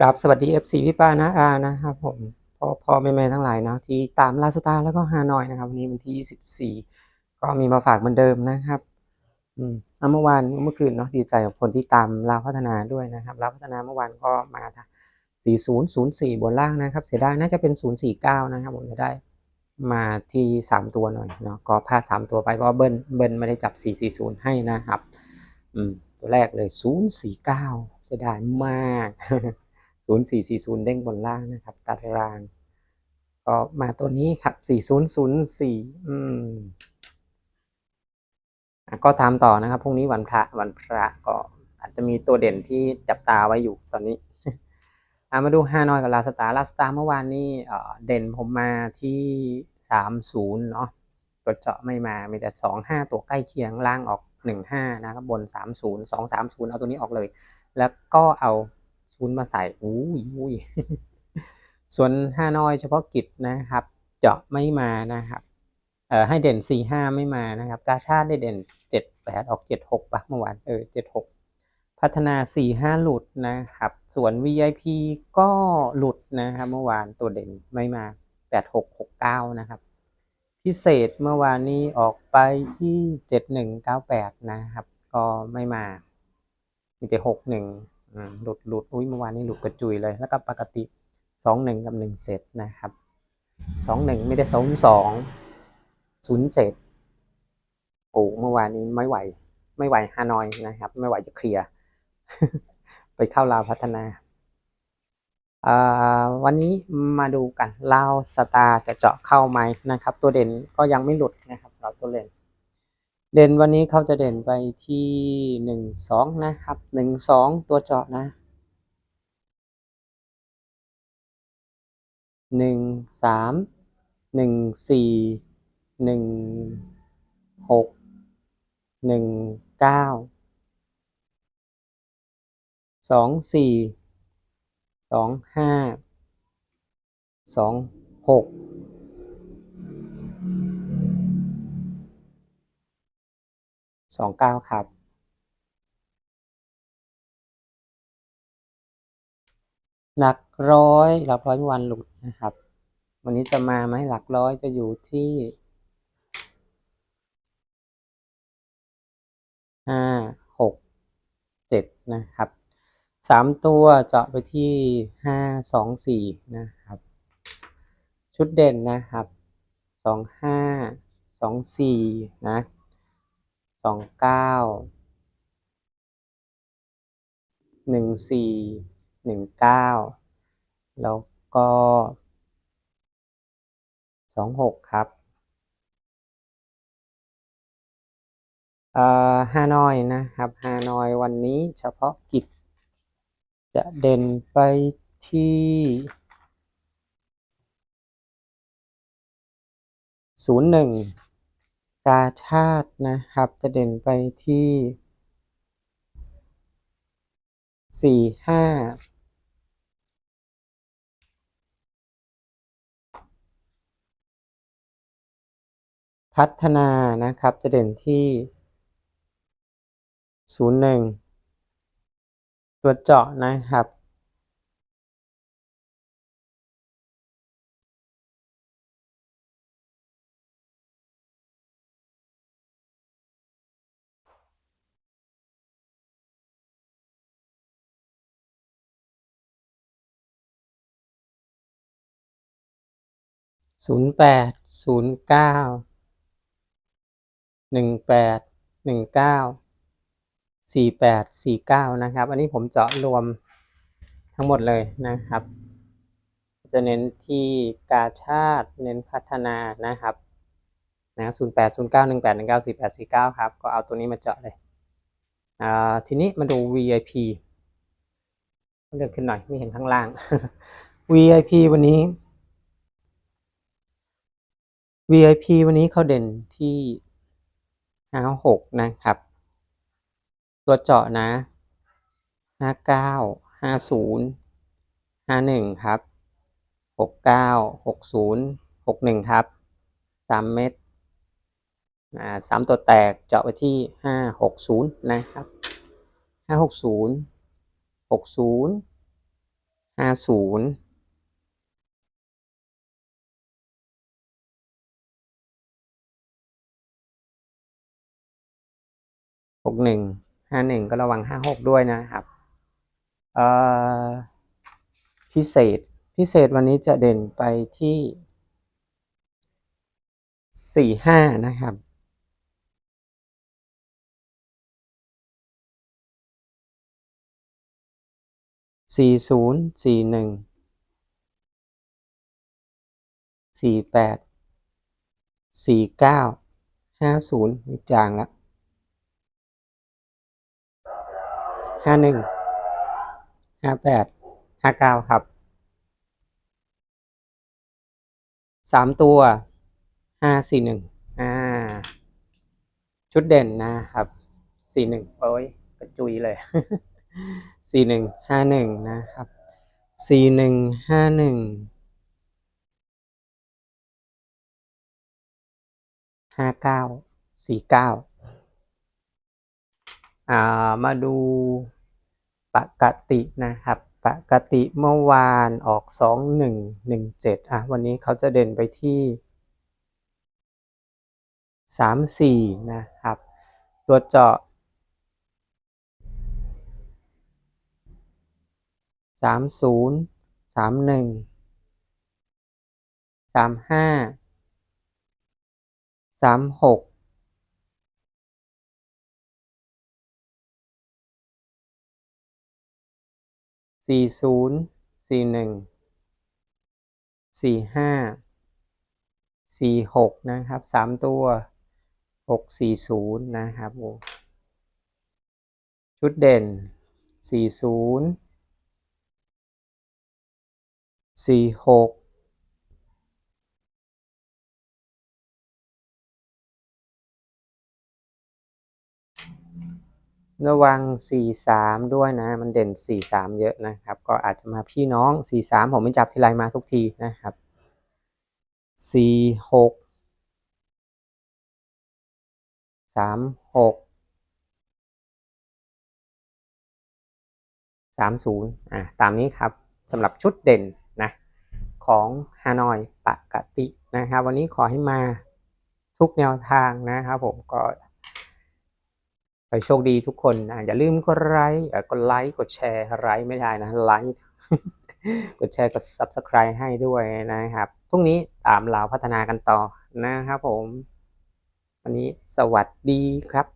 กราบสวัสดี FC พี่ป้าน้าอานะครับผมพ่อพ่อแม่แม่ทั้งหลายเนาะที่ตามลาสตาแล้วก็ฮานอยนะครับวันนี้วันที่24ก็มีมาฝากเหมือนเดิมนะครับอืมเมื่อวานเมื่อคืนเนาะดีใจกับคนที่ตามลาวพัฒนาด้วยนะครับลาวพัฒนาเมื่อวานก็มา4004 บนล่างนะครับ เสียดายน่าจะเป็น 049 นะครับผมจะได้มาที่ 3 ตัวหน่อยเนาะก็พลาด3ตัวไปเพราะเบิ้ลเบิ้ลไม่ได้จับ 440 ให้นะครับ อืมตัวแรกเลย 049 เสียดายมาก 0440 เด้งบนล่างนะครับตัดราง ก็มาตัวนี้ครับ 4004 อืมก็ตามต่อนะครับพรุ่งนี้วันพระวันพระก็อาจจะมีตัวเด่นที่จับตาไว้อยู่ตอนนี้มาดูฮานอยกับลาสตาร์ลาสตาร์เมื่อวานนี้เด่นผมมาที่ 30 เนาะตัวเจาะไม่มา มีแต่ 25 ตัวใกล้เคียงล่างออก 15 นะครับบน 30 230 เอาตัวนี้ออกเลย แล้วก็เอา ศูนย์มาใส่อุ้ยอุ้ยส่วนฮานอยเฉพาะกิจนะครับ เจาะไม่มานะครับเอ่อให้เด่น 45 ไม่มานะครับ กาชาติได้เด่น 78 ออก 76ปะเมื่อวานเออ76 พัฒนา 45 หลุดนะครับ ส่วน VIP ก็หลุดนะครับ เมื่อวานตัวเด่นไม่มา 8669 นะครับ พิเศษเมื่อวานนี้ออกไปที่ 7198 นะครับ ก็ไม่มา มีแต่ 61 หลุดหลุดอุ้ยเมื่อวานนี้หลุดกระจุยเลย แล้วก็ปกติ21กับ1เซตนะครับ21ไม่ได้22 07โอ้เมื่อวานนี้ไม่ไหว ไม่ไหวฮานอยนะครับ ไม่ไหวจะเคลียร์ไปเข้าลาวพัฒนาอ่าวันนี้มาดูกันลาวสตาร์จะเจาะเข้าไหมนะครับ ตัวเด่นก็ยังไม่หลุดนะครับ เราตัวเด่น เด่นวันนี้เขาจะเด่นไปที่หนึ่งสองนะครับหนึ่งสองตัวเจาะนะหนึ่งสามหนึ่งสี่หนึ่งหกหนึ่งเก้าสองสี่สองห้าสองหก สองเก้าครับหลักร้อยหลักร้อยวันหลุดนะครับ วันนี้จะมาไหมหลักร้อยจะอยู่ที่ห้าหกเจ็ดนะครับสามตัวเจาะไปที่ห้าสองสี่นะครับ ชุดเด่นนะครับสองห้าสองสี่นะ สองเก้าหนึ่งสี่หนึ่งเก้าแล้วก็สองหกครับเอ่อฮานอยนะครับฮานอยวันนี้เฉพาะกิจ จะเด่นไปที่ศูนย์หนึ่ง กาชาตินะครับ จะเด่นไปที่สี่ห้าพัฒนานะครับจะเด่นที่ศูนย์หนึ่งตัวเจาะนะครับ ศูนย์แปดศูนย์เก้าหนึ่งแปดหนึ่งเก้าสี่แปดสี่เก้านะครับ อันนี้ผมเจาะรวมทั้งหมดเลยนะครับ จะเน้นที่กาชาติเน้นพัฒนานะครับนะศูนย์แปดศูนย์เก้าหนึ่งแปดหนึ่งเก้าสี่แปดสี่เก้าครับ ก็เอาตัวนี้มาเจาะเลยอ่าทีนี้มาดู VIP เลื่อนขึ้นหน่อยไม่เห็นข้างล่าง VIP วันนี้ VIP วันนี้เขาเด่นที่ห้าหกนะครับ ตัวเจาะนะห้าเก้าห้าศูนย์ห้าหนึ่งครับหกเก้าหกศูนย์หกหนึ่งครับสามเม็ดอ่าสามตัวแตกเจาะไปที่ห้าหกศูนย์นะครับห้าหกศูนย์หกศูนย์ห้าศูนย์ กหนึ่งห้าหนึ่งก็ระวังห้าหกด้วยนะครับพิเศษพิเศษวันนี้จะเด่นไปที่สี่ห้านะครับสี่ศูนย์สี่หนึ่งสี่แปดสี่เก้าห้าศูนย์ม่จางละ ห้าหนึ่งห้าแปดห้าเก้าครับสามตัวห้าสี่หนึ่งอ่า ชุดเด่นนะครับสี่หนึ่งโอ้ยกระจุยเลยสี่หนึ่งห้าหนึ่งนะครับสี่หนึ่งห้าหนึ่งห้าเก้าสี่เก้าอ่ามาดู ปกตินะครับ ปกติเมื่อวานออก 2117อะวันนี้เขาจะเด่นไปที่ 34 นะครับ ตัวเจาะ 30 31 35 36 สี่ศูนย์สี่หนึ่งสี่ห้าสี่หกนะครับสามตัวหกสี่ศูนย์นะครับโอ้ชุดเด่นสี่ศูนย์สี่หก ระวังสี่สามด้วยนะ มันเด่นสี่สามเยอะนะครับ ก็อาจจะมาพี่น้องสี่สามผมไม่จับทีไรมาทุกทีนะครับสี่หกสามหกสามศูนย์อะตามนี้ครับสำหรับชุดเด่นนะของฮานอยปกตินะครับ วันนี้ขอให้มาทุกแนวทางนะครับผมก็ โชคดีทุกคนนะอย่าลืมกดไลค์กดไลค์กดแชร์ไลค์ไม่ได้นะไลค์กดแชร์กด subscribe ให้ด้วยนะครับพรุ่งนี้ตามเราพัฒนากันต่อนะครับผม วันนี้สวัสดีครับ